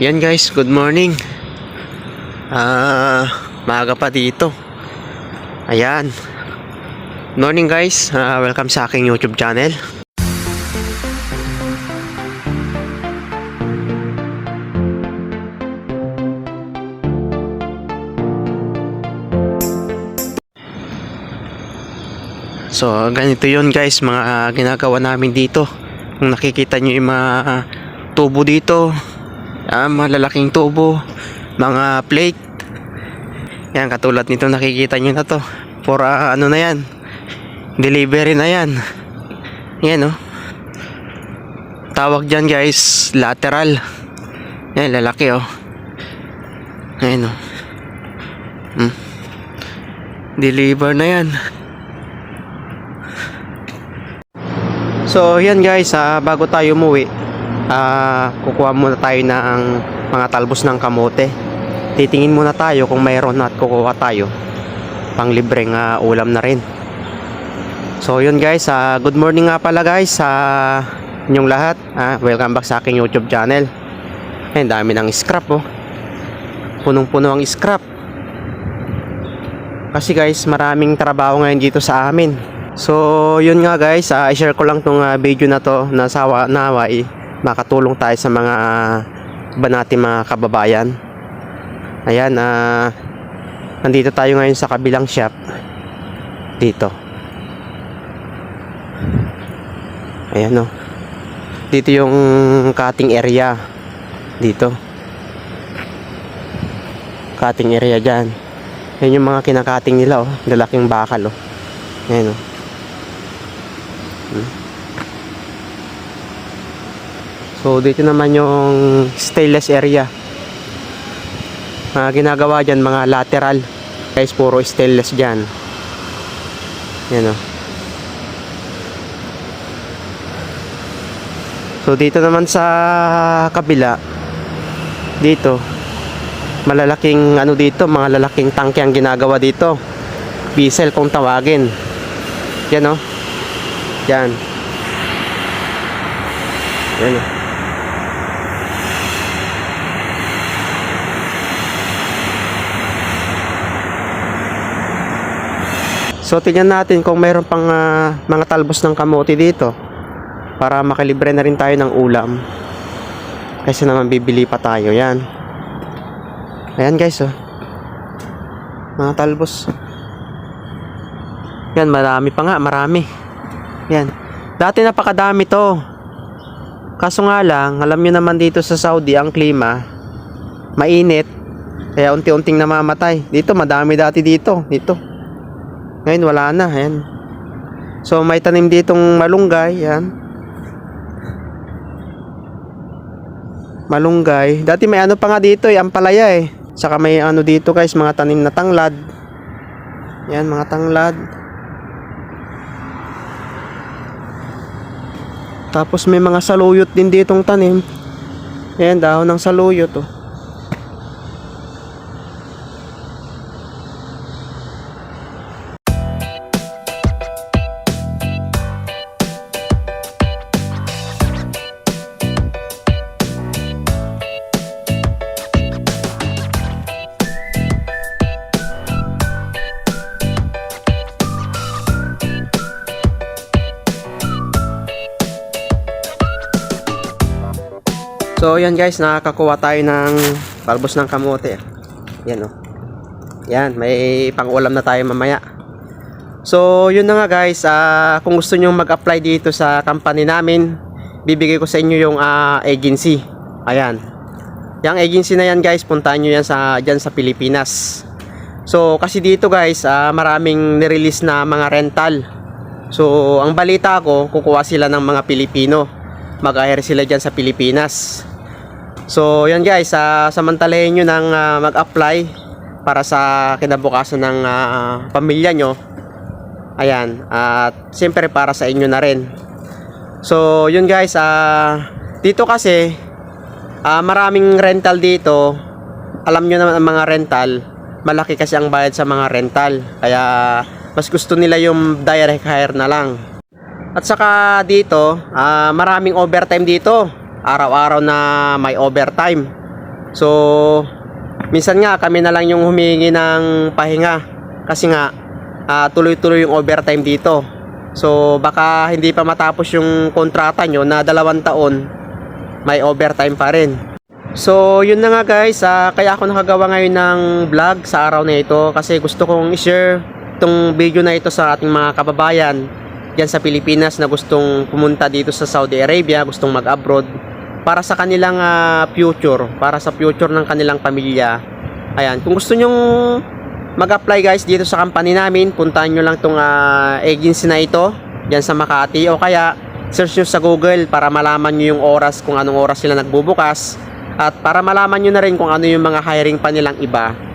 Yan guys, good morning. Ah, maaga pa dito. Ayan. Morning guys, Ah, welcome sa aking YouTube channel. So, ganito yun guys, mga ginagawa namin dito. Kung nakikita nyo yung mga tubo dito, ah, malalaking tubo, mga plate. Yan, katulad nito nakikita nyo na to. For ah, ano na yan, delivery na yan. Yan oh. Tawag dyan guys, lateral. Yan, lalaki oh. Ayan oh. Hmm. Deliver na yan. So, yan guys, ah, bago tayo umuwi, ah, kukuha muna tayo ng mga talbos ng kamote. Titingin muna tayo kung mayroon at kukuha tayo. Pang libreng ah, ulam na rin. So, yun guys, ah, good morning nga pala guys sa inyong lahat. Ah, welcome back sa aking YouTube channel. Ayun, dami ng scrap oh. Punong-puno ang scrap. Kasi guys, maraming trabaho ngayon dito sa amin. So, yun nga guys, ah, i-share ko lang tong ah, video na to na sawa nawa eh, makatulong tayo sa mga uh, ba natin mga kababayan. Ayan, ah nandito tayo ngayon sa kabilang shop. Dito. Ayan oh. Dito yung cutting area. Dito. Cutting area dyan. Yan yung mga kinakating nila oh. Lalaking bakal oh. Ayan oh. So dito naman yung stainless area. Mga ginagawa dyan, mga lateral. Guys, puro stainless dyan. Yan o. So dito naman sa kabila, dito, malalaking ano dito, mga lalaking tangke ang ginagawa dito. Diesel kung tawagin. Yan o. Yan. Yan o. So tingnan natin kung mayroon pang ah, mga talbos ng kamote dito para makalibre na rin tayo ng ulam. Kasi naman bibili pa tayo yan. Ayan guys oh. Mga talbos. Yan marami pa nga, marami. Yan. Dati napakadami to. Kaso nga lang, alam nyo naman dito sa Saudi ang klima mainit. Kaya unti-unting namamatay. Dito madami dati dito, dito. Ngayon wala na, ayan. So may tanim ditong malunggay, yan. Malunggay. Dati may ano pa nga dito, eh, ampalaya eh. Saka may ano dito guys, mga tanim na tanglad. Yan, mga tanglad. Tapos may mga saluyot din ditong tanim. Ayan, dahon ng saluyot oh. So yan guys, nakakakuha tayo ng talbos ng kamote. Yan oh. Yan, may pang-ulam na tayo mamaya. So yun na nga guys, ah, kung gusto nyo mag-apply dito sa company namin, bibigay ko sa inyo yung ah, agency. Ayan. Yung agency na yan guys, puntahan nyo yan sa, dyan sa Pilipinas. So kasi dito guys, ah, maraming nirelease na mga rental. So ang balita ko, kukuha sila ng mga Pilipino. Mag-hire sila dyan sa Pilipinas. So, yan guys, uh, samantalahin nyo nang ah, mag-apply para sa kinabukasan ng ah, pamilya nyo. Ayan, at siyempre para sa inyo na rin. So, yun guys, ah, dito kasi, ah, maraming rental dito. Alam nyo naman ang mga rental, malaki kasi ang bayad sa mga rental. Kaya, mas gusto nila yung direct hire na lang. At saka dito, ah, maraming overtime dito. Araw-araw na may overtime. So, minsan nga kami na lang yung humingi ng pahinga kasi nga ah, tuloy-tuloy yung overtime dito. So, baka hindi pa matapos yung kontrata nyo na dalawang taon, may overtime pa rin. So, yun na nga guys, ah, kaya ako nakagawa ngayon ng vlog sa araw na ito kasi gusto kong i-share itong video na ito sa ating mga kababayan dyan sa Pilipinas na gustong pumunta dito sa Saudi Arabia, gustong mag-abroad para sa kanilang ah, future, para sa future ng kanilang pamilya. Ayan, kung gusto nyong mag-apply guys dito sa company namin, puntahan nyo lang tong ah, agency na ito dyan sa Makati o kaya search nyo sa Google para malaman nyo yung oras kung anong oras sila nagbubukas at para malaman nyo na rin kung ano yung mga hiring pa nilang iba.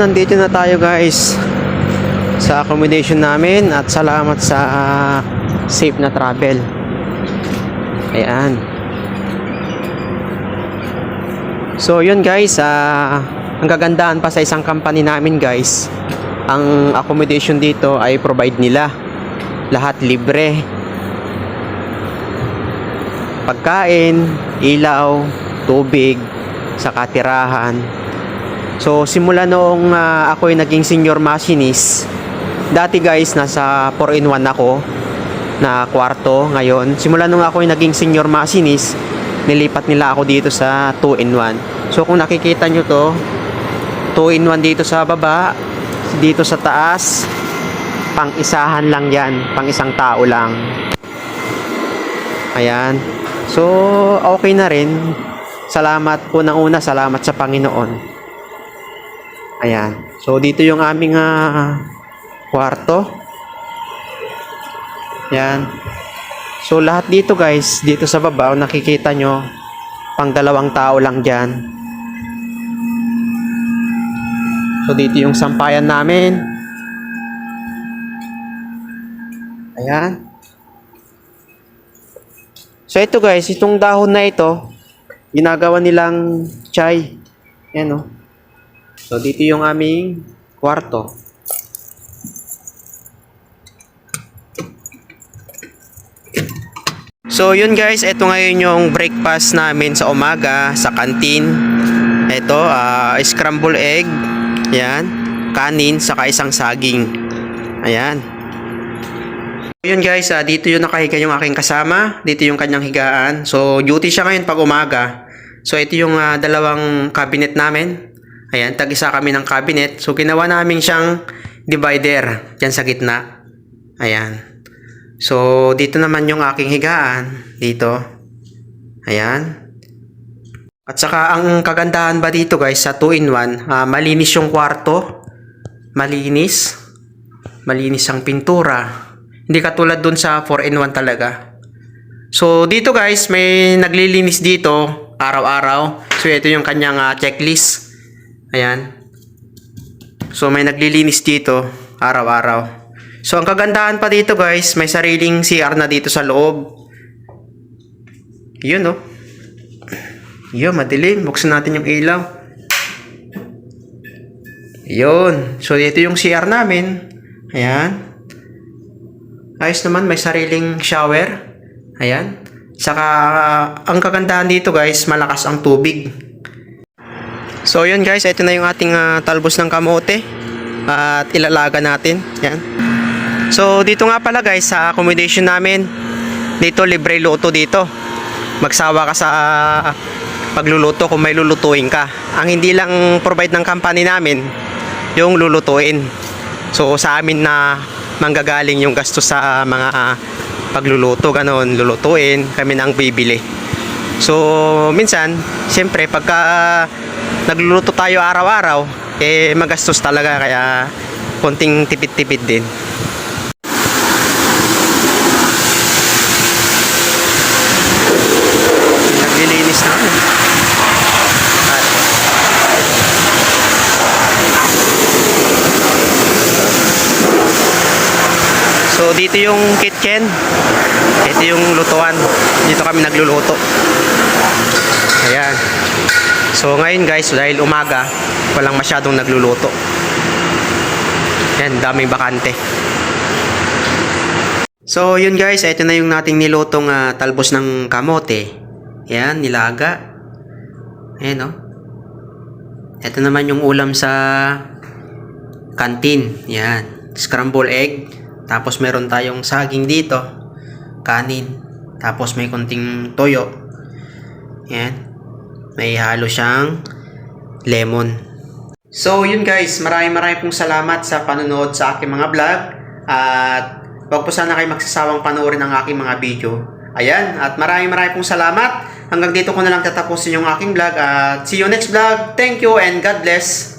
Nandito na tayo guys sa accommodation namin at salamat sa ah, safe na travel. Ayan. So yun guys, ah ang gagandaan pa sa isang company namin guys, ang accommodation dito ay provide nila. Lahat libre. Pagkain, ilaw, tubig, sa katirahan. So simula noong ah, ako ay naging senior machinist, dati guys nasa 4-in-1 ako na kwarto ngayon. Simula nung ako ay naging senior machinist, nilipat nila ako dito sa 2-in-1. So kung nakikita nyo to, 2-in-1 dito sa baba, dito sa taas, pang isahan lang yan, pang isang tao lang. Ayan. So, okay na rin. Salamat po ng una, salamat sa Panginoon. Ayan. So, dito yung aming ah, kwarto. Ayan. So, lahat dito guys, dito sa baba, nakikita nyo, pang dalawang tao lang dyan. So, dito yung sampayan namin. Ayan. So, ito guys, itong dahon na ito, ginagawa nilang chai. Ayan oh. So, dito yung aming kwarto. So, yun guys, ito ngayon yung breakfast namin sa umaga sa kantin. Ito, ah, scramble egg. Yan. Kanin, saka isang saging. Ayan. Yun guys, ah, dito yung nakahiga yung aking kasama. Dito yung kanyang higaan. So, duty siya ngayon pag umaga. So, ito yung ah, dalawang cabinet namin. Ayan, tag-isa kami ng cabinet. So, ginawa namin siyang divider dyan sa gitna. Ayan. So, dito naman yung aking higaan. Dito. Ayan. At saka, ang kagandahan ba dito guys, sa 2-in-1, ah, malinis yung kwarto. Malinis. Malinis ang pintura. Hindi katulad dun sa 4-in-1 talaga. So, dito guys, may naglilinis dito araw-araw. So, ito yung kanyang ah, checklist. Ayan. So, may naglilinis dito araw-araw. So, ang kagandahan pa dito guys, may sariling CR na dito sa loob. Yun, oh. Yun, madilim. Buksan natin yung ilaw. Yun. So, ito yung CR namin. Ayan. Ayos naman, may sariling shower. Ayan. Saka, ang kagandahan dito guys, malakas ang tubig. So yun guys, ito na yung ating ah, talbos ng kamote. At ilalaga natin. Yan. So dito nga pala guys, sa accommodation namin, dito libre luto dito. Magsawa ka sa ah, pagluluto kung may lulutuin ka. Ang hindi lang provide ng company namin, yung lulutuin. So sa amin na manggagaling yung gastos sa mga ah, pagluluto, ganon, lulutuin, kami nang bibili. So, minsan, siyempre, pagka nagluluto tayo araw-araw, eh, magastos talaga, kaya konting tipid-tipid din. Naglilinis na So dito yung kitchen. Ito yung lutuan. Dito kami nagluluto. Ayan. So ngayon guys, dahil umaga, walang masyadong nagluluto. Yan, daming bakante. So yun guys, ito na yung nating nilutong ah, talbos ng kamote. Yan, nilaga. Ayan oh. Ito naman yung ulam sa kantin. Yan. Scramble egg. Tapos meron tayong saging dito. Kanin. Tapos may konting toyo. Yan. May halo siyang lemon. So yun guys, maraming maraming pong salamat sa panonood sa aking mga vlog. At wag po sana kayo magsasawang panoorin ang aking mga video. Ayan, at maraming maraming pong salamat. Hanggang dito ko na lang tatapusin yung aking vlog. At see you next vlog. Thank you and God bless.